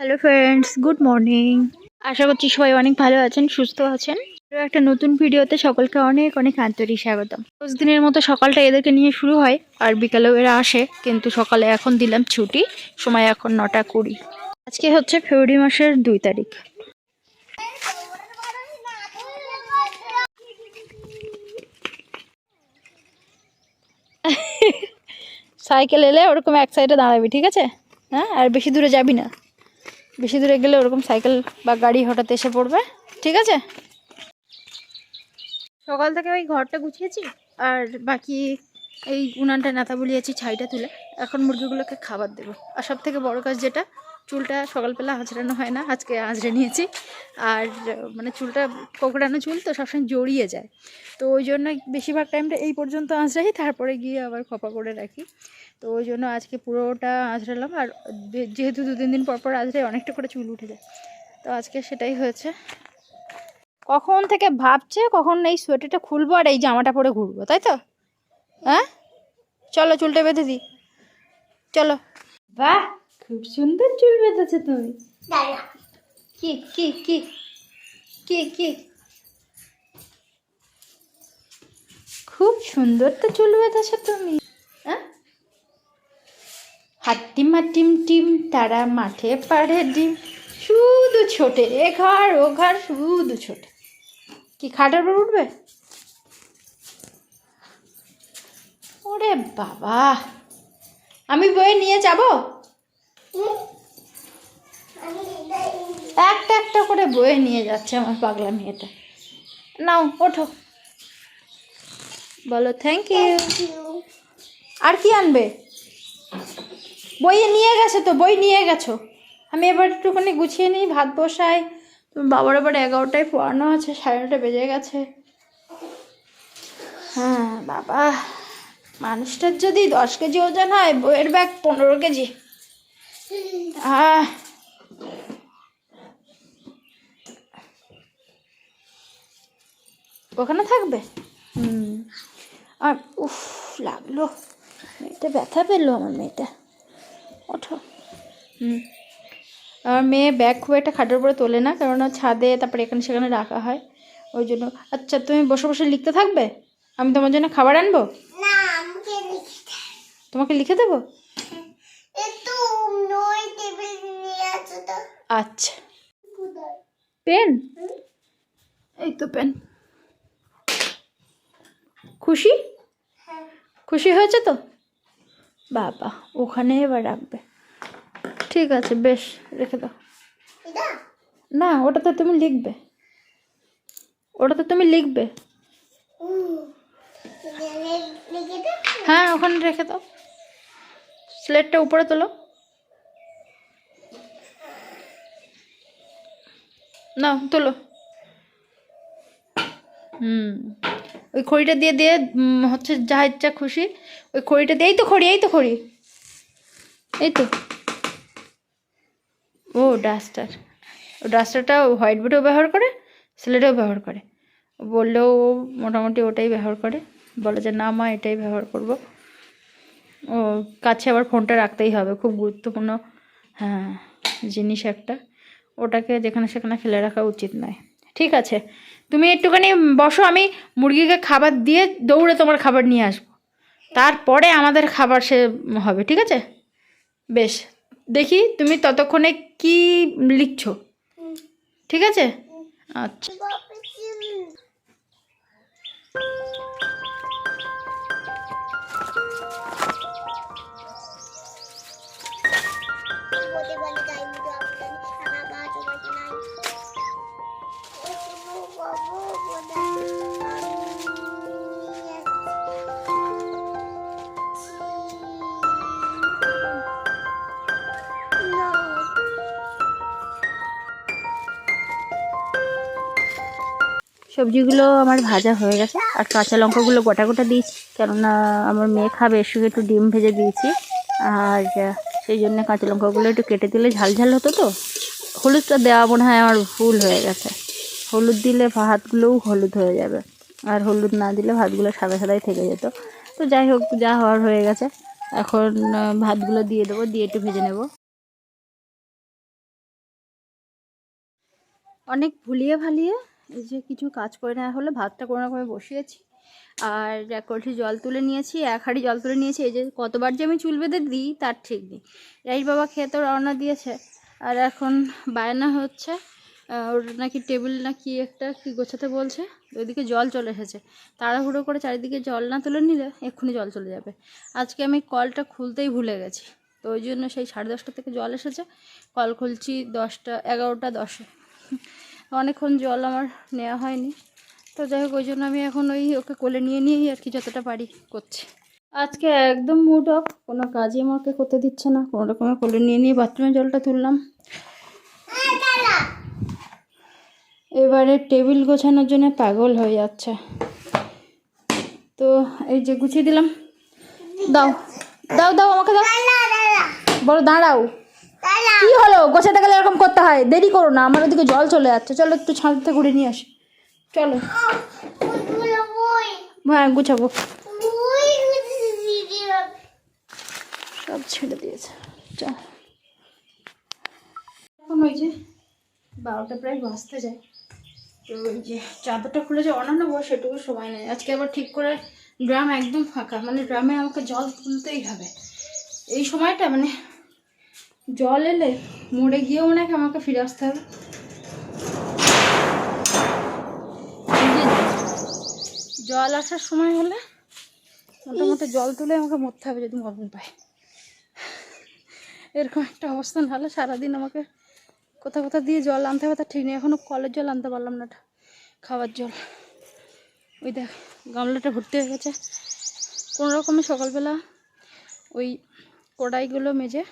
Hello friends good morning আশা করছি সবাই অনেক ভালো আছেন, সুস্থ আছেন। একটা নতুন ভিডিওতে সকলকে অনেক অনেক আন্তরিক স্বাগতম। দিনের মতো সকালটা এদেরকে নিয়ে শুরু হয়। আর বিকালেও এরা আসে, কিন্তু সকালে এখন দিলাম ছুটি, সময় এখন নটা কুড়ি। আজকে হচ্ছে ফেব্রুয়ারি মাসের দুই তারিখ। সাইকেল এলে ওরকম এক সাইডে দাঁড়াবি, ঠিক আছে? হ্যাঁ? আর বেশি দূরে যাবি না। বেশি দূরে গেলে ওরকম সাইকেল বা গাড়ি হঠাৎ এসে পড়বে, ঠিক আছে? সকাল থেকে ওই ঘরটা গুছিয়েছি, আর বাকি এই উনানটা নাতা বলিয়েছি, ছাইটা তুলে। এখন মুরগিগুলোকে খাবার দেবো। আর সব থেকে বড়ো কাজ যেটা, চুলটা সকালবেলা আঁচড়ানো হয় না, আজকে আঁচড়ে নিয়েছি। আর মানে চুলটা কোকড়ানো চুল তো সবসময় জড়িয়ে যায়। তো ওই জন্য বেশিরভাগ টাইমটা এই পর্যন্ত আঁচড়াই, তারপরে গিয়ে আবার খপা করে রাখি। তো ওই জন্য আজকে পুরোটা আঁচড়ালাম, আর যেহেতু দু তিন দিন পর পর আঁচড়াই, অনেকটা করে চুল উঠে যায়। তো আজকে সেটাই হয়েছে। কখন থেকে ভাবছে, কখন এই সোয়েটারটা খুলবো, আর এই জামাটা পরে ঘুরবো, তাই তো? হ্যাঁ? চলো চুলটা বেঁধে দিই। চলো। বাহ খুব সুন্দর চুল বেঁধেছে তুমি। কি কি কি কি কি? খুব সুন্দর তো চুল বেঁধেছো তুমি। হ্যাঁ হাট্টিম হাট্টিম টিম তারা মাঠে পাড়ে ডিম। শুধু ছোটে এ ঘর ও ঘর শুধু ছোটে। কি খাটের উপর উঠবে? ওরে বাবা! আমি বয়ে নিয়ে যাব? একটা একটা করে বয়ে নিয়ে যাচ্ছে আমার পাগলা মেয়েটা। নাও, ওঠো। বলো থ্যাংক ইউ আর কি আনবে? বইয়ে নিয়ে গেছে তো, বই নিয়ে গেছো। আমি এবার একটুখানি গুছিয়ে নিই, ভাত বসাই। বাবার আবার এগারোটায় পড়ানো আছে, সাড়ে নটা বেজে গেছে। হ্যাঁ বাবা। মানুষটার যদি দশ কেজি ওজন হয়, বইয়ের ব্যাগ পনেরো কেজি। আহ। ওখানে থাকবে? হুম। আর উফ, লাগল। মেয়েটা ব্যথা পেল আমার মেয়েটা। ওঠো। হুম। আমার মেয়ে ব্যাগ খুব একটা খাটের উপরে তোলে না কেননা ছাদে, তারপরে এখানে সেখানে রাখা হয়। ওই জন্য আচ্ছা তুমি বসে বসে লিখতে থাকবে? আমি তোমার জন্য খাবার আনব? তোমাকে লিখে দেবো? আচ্ছা। পেন? এই তো পেন। খুশি? হ্যাঁ। খুশি হয়েছে তো? বাবা ওখানে এবার রাখবে। ঠিক আছে বেশ রেখে দাও। না ওটাতে তুমি লিখবে। ওটাতে তুমি লিখবে। হ্যাঁ ওখানে রেখে দাও। স্লেটটা উপরে তোলো। না তোলো। হুম, ওই খড়িটা দিয়ে দিয়ে হচ্ছে যা ইচ্ছা খুশি, ওই খড়িটা দিয়ে, এই তো খড়ি, এই তো খড়ি। এই তো। ও, ডাস্টার। ও ডাস্টারটা হোয়াইট বোর্ডেও ব্যবহার করে, স্লেটেও ব্যবহার করে। বললেও মোটামুটি ওটাই ব্যবহার করে। বলে যে, না মা, এটাই ব্যবহার করব। কাছে আবার ফোনটা রাখতেই হবে, খুব গুরুত্বপূর্ণ হ্যাঁ জিনিস একটা। ওটাকে যেখানে সেখানে ফেলে রাখা উচিত নয়। ঠিক আছে, তুমি একটুখানি বসো, আমি মুরগিকে খাবার দিয়ে দৌড়ে তোমার খাবার নিয়ে আসব। তারপরে আমাদের খাবার সে হবে, ঠিক আছে? বেশ, দেখি তুমি ততক্ষণে কি লিখছো। ঠিক আছে? আচ্ছা। সবজিগুলো আমার ভাজা হয়ে গেছে, আর কাঁচা লঙ্কাগুলো গোটা গোটা দিয়েছি, কেননা আমার মেয়ে খাবে সঙ্গে একটু ডিম ভেজে দিয়েছি, আর সেই জন্য কাঁচা লঙ্কাগুলো একটু কেটে দিলে ঝাল ঝাল হতো তো। হলুদটা দেওয়া মনে হয় আমার ভুল হয়ে গেছে। হলুদ দিলে ভাতগুলোও হলুদ হয়ে যাবে। আর হলুদ না দিলে ভাতগুলো সাদা সাদাই থেকে যেত। তো যাই হোক, যা হওয়ার হয়ে গেছে। এখন ভাতগুলো দিয়ে দেবো, দিয়ে একটু ভেজে নেব। অনেক ভুলিয়ে ভালিয়ে যে কিছু কাজ করে নেওয়া হলে ভাতটা কোনো রকমে বসিয়েছি। আর এক কলসি জল তুলে নিয়েছি, এক হাঁড়ি জল তুলে নিয়েছি, এই যে কতবার যে আমি চুল বেঁধে দিই, তার ঠিক নেই। রাইস বাবা খেয়ে তো রওনা দিয়েছে। আর এখন বায়না হচ্ছে ওর নাকি টেবিল না কি একটা কি গোছাতে বলছে, ওইদিকে জল চলে এসেছে। তাড়াহুড়ো করে চারিদিকে জল না তুলে নিলে এক্ষুনি জল চলে যাবে। আজকে আমি কলটা খুলতেই ভুলে গেছি, তো ওই জন্য সেই সাড়ে দশটা থেকে জল এসেছে। কল খুলছি দশটা, এগারোটা, দশে। অনেকক্ষণ জল আমার নেওয়া হয়নি। তো যাই হোক ওই জন্য আমি এখন ওই ওকে কোলে নিয়ে নিয়েই আর কি যতটা পারি করছি। আজকে একদম মুড অফ কোনো কাজই আমাকে করতে দিচ্ছে না। কোনো রকমের কোলে নিয়ে নিয়ে বাথরুমে জলটা তুললাম। এবারে টেবিল গোছানোর জন্য পাগল হয়ে যাচ্ছে। তো এই যে গুছিয়ে দিলাম। দাও দাও দাও আমাকে দাও। বলো দাঁড়াও। কি হলো? গোছাতে গেলে এরকম করতে হয়? দেরি করো না আমার ওদিকে জল চলে যাচ্ছে। চলো একটু ছাদ থেকে ঘুরে নিয়ে আসি। চলো। হ্যাঁ গুছাবো। সব ছেড়ে দিয়েছে। চল। এখন ওই যে বারোটা প্রায় বাজতে যায়। তো ওই যে চাদরটা খুলে যে অন্যান্য বয় সেটুকু সময় নেই। আজকে আবার ঠিক করে ড্রাম একদম ফাঁকা মানে ড্রামে আমাকে জল তুলতেই হবে। এই সময়টা মানে জল এলে মরে গিয়েও হয় আমাকে ফিরে আসতে হবে। জল আসার সময় হলে মোটামুটি জল তুলে আমাকে মরতে হবে যদি মরণ পায়। এরকম একটা অবস্থা না হলে সারাদিন আমাকে কোথা কোথা দিয়ে জল আনতে হবে তা ঠিক নেই। এখনও কলের জল আনতে পারলাম না খাওয়ার জল। ওই দেখ, গামলাটা ভর্তি হয়ে গেছে। কোনো রকমে সকালবেলা ওই কড়াইগুলো মেজে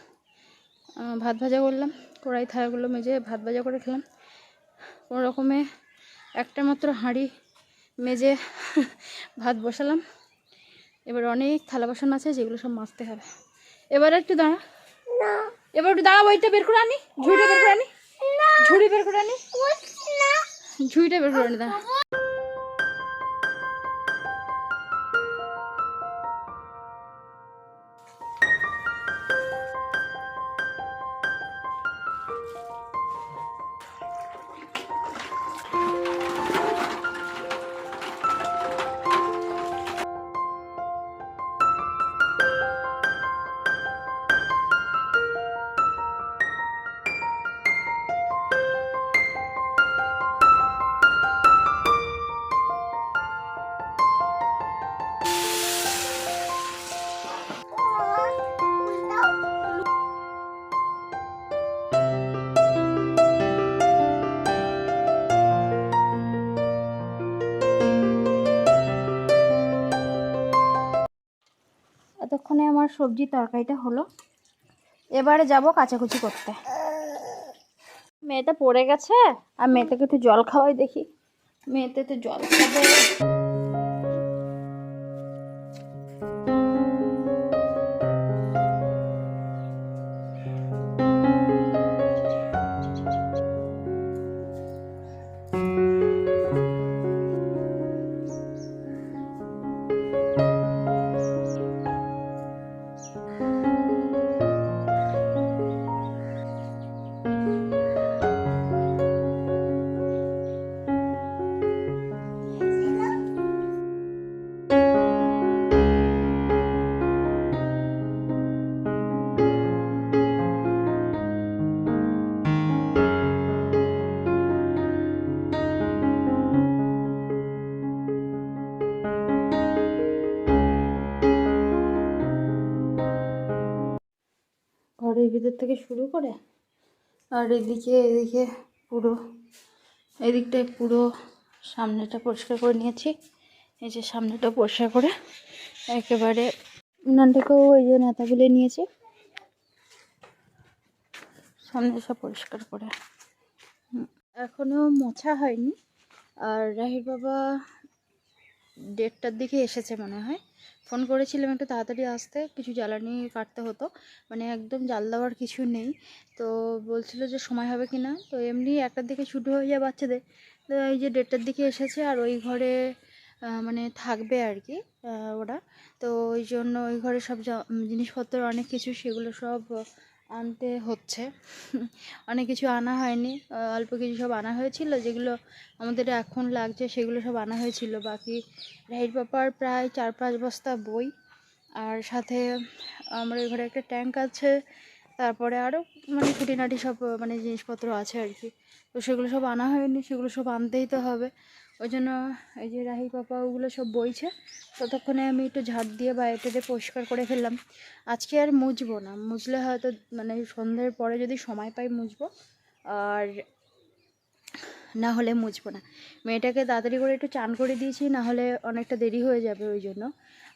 ভাত ভাজা করলাম। কড়াই থালাগুলো মেজে ভাত ভাজা করে খেলাম। কোনো রকমে একটা মাত্র হাঁড়ি মেজে ভাত বসালাম। এবার অনেক থালা বাসন আছে যেগুলো সব মাজতে হবে। এবার একটু দাঁড়া। এবার একটু দাঁড়া বইটা বের করে আনি। ঝুড়িটা বের করে আনি। ঝুড়ি বের করে আনি। না। ঝুড়িটা বের করে আনি দাঁড়া। এতক্ষণে আমার সবজি তরকারিটা হলো। এবারে যাব কাচাকুচি করতে। মেয়েটা পড়ে গেছে, আর মেয়েটাকে একটু জল খাওয়াই দেখি। মেয়েতে তো জল খাবে। ঘরের ভিতর থেকে শুরু করে আর এদিকে এদিকে পুরো এদিকটায় পুরো সামনেটা পরিষ্কার করে নিয়েছি। এই যে সামনেটা পরিষ্কার করে একেবারে উনানটাকেও ওই যে নেতা গুলে নিয়েছি। সামনে সব পরিষ্কার করে। হুম, এখনও মোছা হয়নি। আর রাহির বাবা দেড়টার দিকে এসেছে মনে হয়। ফোন করেছিলাম একটু তাড়াতাড়ি আসতে, কিছু জ্বালানি কাটতে হতো। মানে একদম জাল দেওয়ার কিছু নেই। তো বলছিল যে সময় হবে কি না তো এমনি একটার দিকে ছুটি হয়ে যায় বাচ্চাদের। তো এই যে দেড়টার দিকে এসেছে আর ওই ঘরে মানে থাকবে আর কি ওরা। তো ওই জন্য ওই ঘরে সব জিনিসপত্র, অনেক কিছু, সেগুলো সব আনতে হচ্ছে। অনেক কিছু আনা হয়নি। অল্প কিছু সব আনা হয়েছিল। যেগুলো আমাদের এখন লাগছে, সেগুলো সব আনা হয়েছিল। বাকি রাহির পাপার প্রায় চার পাঁচ বস্তা বই। আর সাথে আমার ঘরে একটা ট্যাঙ্ক আছে। তারপরে আরও মানে খুঁটিনাটি সব মানে জিনিসপত্র আছে আর কি। তো সেগুলো সব আনা হয়নি। সেগুলো সব আনতেই তো হবে। ওই জন্য এই যে রাহি পাপা ওগুলো সব বইছে, ততক্ষণে আমি একটু ঝাড় দিয়ে বা এতে পরিষ্কার করে ফেললাম। আজকে আর মুছবো না, মুছলে হয়তো মানে সন্ধ্যের পরে যদি সময় পাই মুছবো। আর না হলে মুছবো না। মেয়েটাকে তাড়াতাড়ি করে একটু চান করে দিয়েছি, না হলে অনেকটা দেরি হয়ে যাবে ওই জন্য।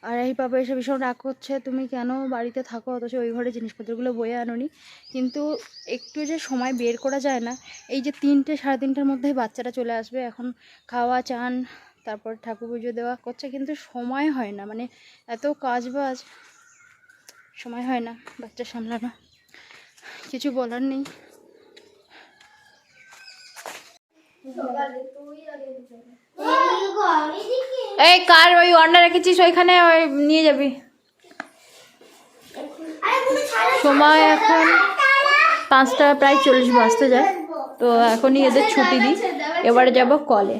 আর এই পাপা এসে ভীষণ রাগ করছে, তুমি কেন বাড়িতে থাকো? অথচ ওই ঘরে জিনিসপত্রগুলো বয়ে আনোনি। কিন্তু একটু যে সময় বের করা যায় না, এই যে তিনটে, সাড়ে তিনটের মধ্যেই বাচ্চাটা চলে আসবে। এখন খাওয়া, চান, তারপর ঠাকুর পুজো দেওয়া করছে, কিন্তু সময় হয় না। মানে এত কাজ বাজ সময় হয় না বাচ্চা সামলানো। কিছু বলার নেই। এই কার ওই অন্ডা রেখেছিস ওইখানে, ওই নিয়ে যাবি। সময় এখন পাঁচটা প্রায় চল্লিশ বাজতে যায়, তো এখনই এদের ছুটি দিই। এবারে যাব কলে।